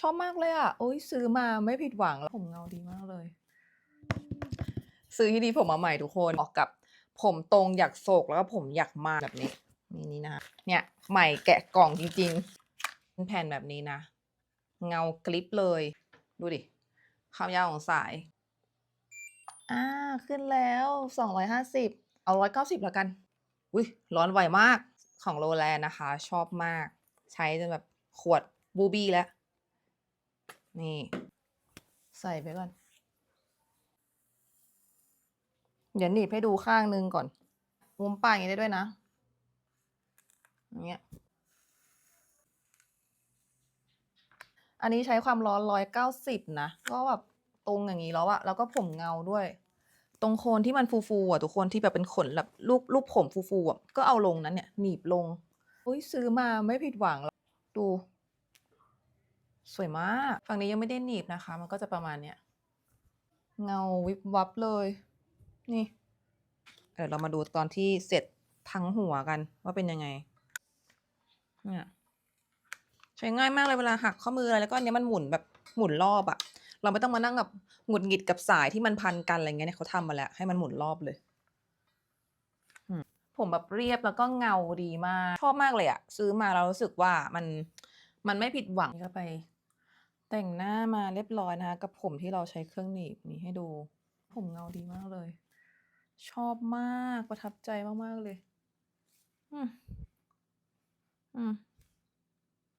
ชอบมากเลยอะโอ๊ยซื้อมาไม่ผิดหวังแล้วผมเงาดีมากเลย ซื้อที่ดีผมมาใหม่ทุกคนออกกับ ผมตรงอยากโศกแล้วก็ผมอยากมาแบบนี้นี่นี่นะเนี่ยใหม่แกะกล่องจริงๆเป็นแผ่นแบบนี้นะ เงากลิปเลย ดูดิความยาวของสายอ่าขึ้นแล้วสองร้อยห้าสิบเอาร้อยเก้าสิบแล้วกันอุ้ยร้อนไวมากของโรแลนะคะ ชอบมาก ใช้จนแบบขวดบูบี้แล้ว นี่ ใส่ไปก่อน เดี๋ยวหนีบให้ดูข้างนึงก่อน มุมปากอย่างนี้ได้ด้วยนะ อย่างเงี้ย อันนี้ใช้ความร้อนร้อยเก้าสิบนะ ก็แบบตรงอย่างนี้แล้วอะแล้วก็ผมเงาด้วย ตรงโคนที่มันฟูๆอะทุกคนที่แบบเป็นขนแบบรูปรูปผมฟูๆอะก็เอาลงนั้นเนี่ย หนีบลง อุ้ยซื้อมาไม่ผิดหวังหรอกดู สวยมากฝั่งนี้ยังไม่ได้หนีบนะคะ มันก็จะประมาณเนี้ยเงาวิบวับเลย นี่เดี๋ยวเรามาดูตอนที่เสร็จทั้งหัวกันว่าเป็นยังไงเนี่ยใช้ง่ายมากเลยเวลาหักข้อมืออะไรแล้วก็อันเนี้ยมันหมุนแบบหมุนรอบอะเราไม่ต้องมานั่งแบบหงุดหงิดกับสายที่มันพันกันอะไรเงี้ยเนี่ยเขาทำมาแล้ว ให้มันหมุนรอบเลยผมแบบเรียบแล้วก็เงาดีมากชอบมากเลยอะซื้อมาเรารู้สึกว่ามันมันไม่ผิดหวังก็ไป แต่งหน้ามาเรียบร้อยนะคะ กับผมที่เราใช้เครื่องหนีบนี่ให้ดู ผมเงาดีมากเลย ชอบมากประทับใจมาก ๆ เลย อืม